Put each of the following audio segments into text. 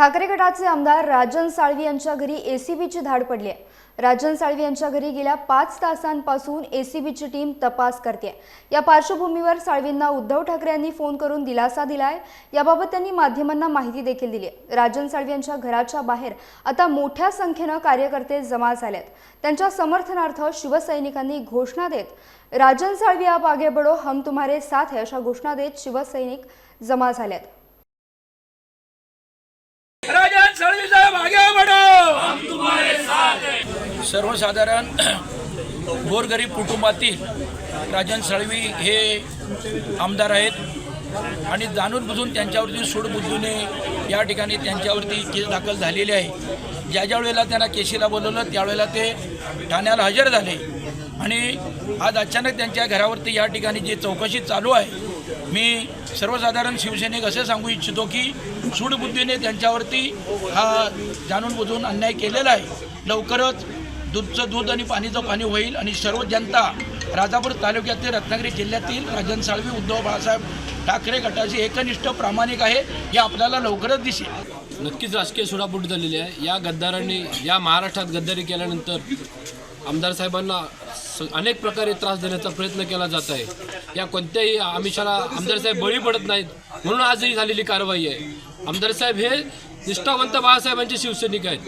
ठाकरे गटाचे आमदार राजन साळवी यांच्या घरी एसीबीची धाड पडली आहे. राजन साळवी यांच्या घरी गेल्या पाच तासांपासून एसीबीची टीम तपास करते या पार्श्वभूमीवर साळवींना उद्धव ठाकरे यांनी फोन करून दिलासा दिलाय. याबाबत त्यांनी माध्यमांना माहिती देखील दिली आहे. राजन साळवी यांच्या घराच्या बाहेर आता मोठ्या संख्येनं कार्यकर्ते जमा झालेत. त्यांच्या समर्थनार्थ शिवसैनिकांनी घोषणा देत राजन साळवी आप आगे बडो हम तुम्हारे साथ है अशा घोषणा देत शिवसैनिक जमा झाल्यात राजन सळवी साहेब आगे बढ़ो सर्वसाधारण गोरगरीब कुटुंबातील राजन साळवी हे आमदार आहेत आणि जाणून बुजून त्यांच्यावरती सूडबुद्धीने या ठिकाणी त्यांच्यावरती केस दाखल झालेली आहे. ज्या ज्या वेळेला त्यांना केशीला बोलवलं त्यावेळेला ते ठाण्याला हजर झाले. आणि आज अचानक त्यांच्या घरावरती या ठिकाणी जी चौकशी चालू आहे मी सर्वसाधारण शिवसैनिक असे सांगू इच्छितो की सूडबुद्धीने त्यांच्यावरती हा जाणून बुजून अन्याय केलेला आहे. लवकरच दूधचं दूध आणि पाणीचं पाणी होईल आणि सर्व जनता राजापूर तालुक्यातील रत्नागिरी जिल्ह्यातील राजन साळवी उद्धव बाळासाहेब ठाकरे गटाची एकनिष्ठ प्रामाणिक आहे हे आपल्याला लवकरच दिसेल. नक्कीच राजकीय सुडापूट झालेली आहे. या गद्दारांनी या महाराष्ट्रात गद्दारी केल्यानंतर आमदार साहेबांना स- अनेक प्रकारे त्रास देण्याचा प्रयत्न केला जात आहे. या कोणत्याही आमिषाला आमदार साहेब बळी पडत नाहीत म्हणून आज ही झालेली कारवाई आहे. आमदार साहेब हे निष्ठावंत बाळासाहेबांचे शिवसैनिक आहेत.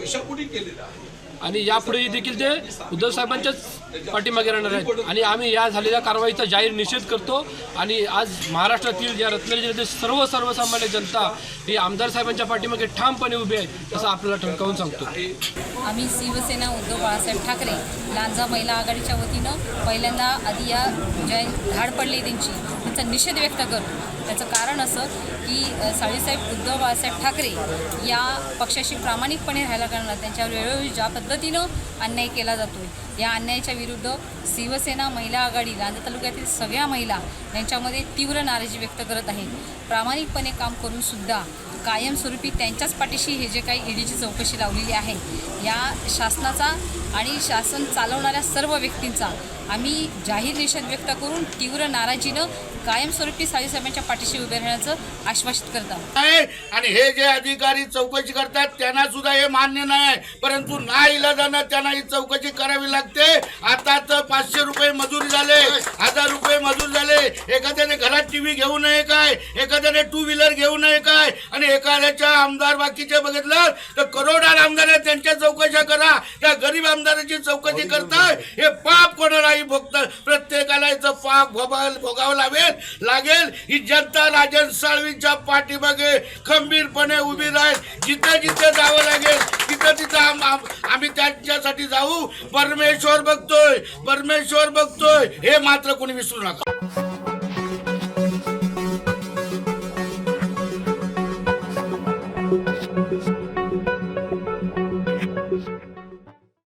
आणि यापुढेही देखील ते उद्धव साहेबांच्याच पाठीमागे राहणार आहेत. आणि आम्ही या झालेल्या कारवाईचा जाहीर निषेध करतो. आणि आज महाराष्ट्रातील या रत्नागिरी जिल्ह्यातील सर्व सर्वसामान्य जनता ही आमदार साहेबांच्या पाठीमागे ठामपणे उभी आहे असं आपल्याला ठणकावून सांगतो. आम्ही शिवसेना उद्धव बाळासाहेब ठाकरे लांजा महिला आघाडीच्या वतीनं पहिल्यांदा आधी या ज्या धाड पडली त्यांची. त्यांचा निषेध व्यक्त करतो त्याचं कारण असं की साळीसाहेब उद्धव बाळासाहेब ठाकरे या पक्षाशी प्रामाणिकपणे राहायला करणार त्यांच्यावर वेळोवेळी ज्या पद्धतीनं अन्याय केला जातो या अन्यायाच्या विरुद्ध शिवसेना महिला आघाडी लांजा तालुक्यातील सगळ्या महिला यांच्यामध्ये तीव्र नाराजी व्यक्त करत आहेत प्रामाणिकपणे काम करूनसुद्धा कायमस्वरूपी त्यांच्याच पाठीशी हे जे काही ईडीची चौकशी लावलेली आहे या शासनाचा आणि शासन चालवणाऱ्या सर्व व्यक्तींचा आम्ही जाहीर निषेध व्यक्त करून तीव्र नाराजीनं कायमस्वरूपी साईसाहेबांच्या पाठीशी उभे राहण्याचं आश्वासित करत आहे. आणि हे जे अधिकारी चौकशी करतात त्यांना सुद्धा हे मान्य नाही परंतु ना इलाजानं त्यांना ही चौकशी करावी लागते. आता तर पाचशे रुपये मजुरी झाले. हजार रुपये मजूर झाले एखाद्याने घरात टीव्ही घेऊ नये काय? एखाद्याने टू व्हीलर घेऊ नये काय? आणि एखाद्याच्या आमदार बाकीचे बघितलं तर करोडार आमदार आहेत त्यांच्या चौकशा करा. त्या गरीब आमदाराची चौकशी करताय. हे पाप कोणालाही भोगत. प्रत्येकाला याचं पाप भोगाव भोगावं लागेल. लागेल ही जनता राजन साळवींच्या पाठीमागे खंबीरपणे उभी राहील. जिथं जिथं जावं लागेल तिथं तिथं आम- आम- आम्ही त्यांच्यासाठी जाऊ. परमेश्वर बघतोय. परमेश्वर बघतोय. हे मात्र कोणी विसरू नका.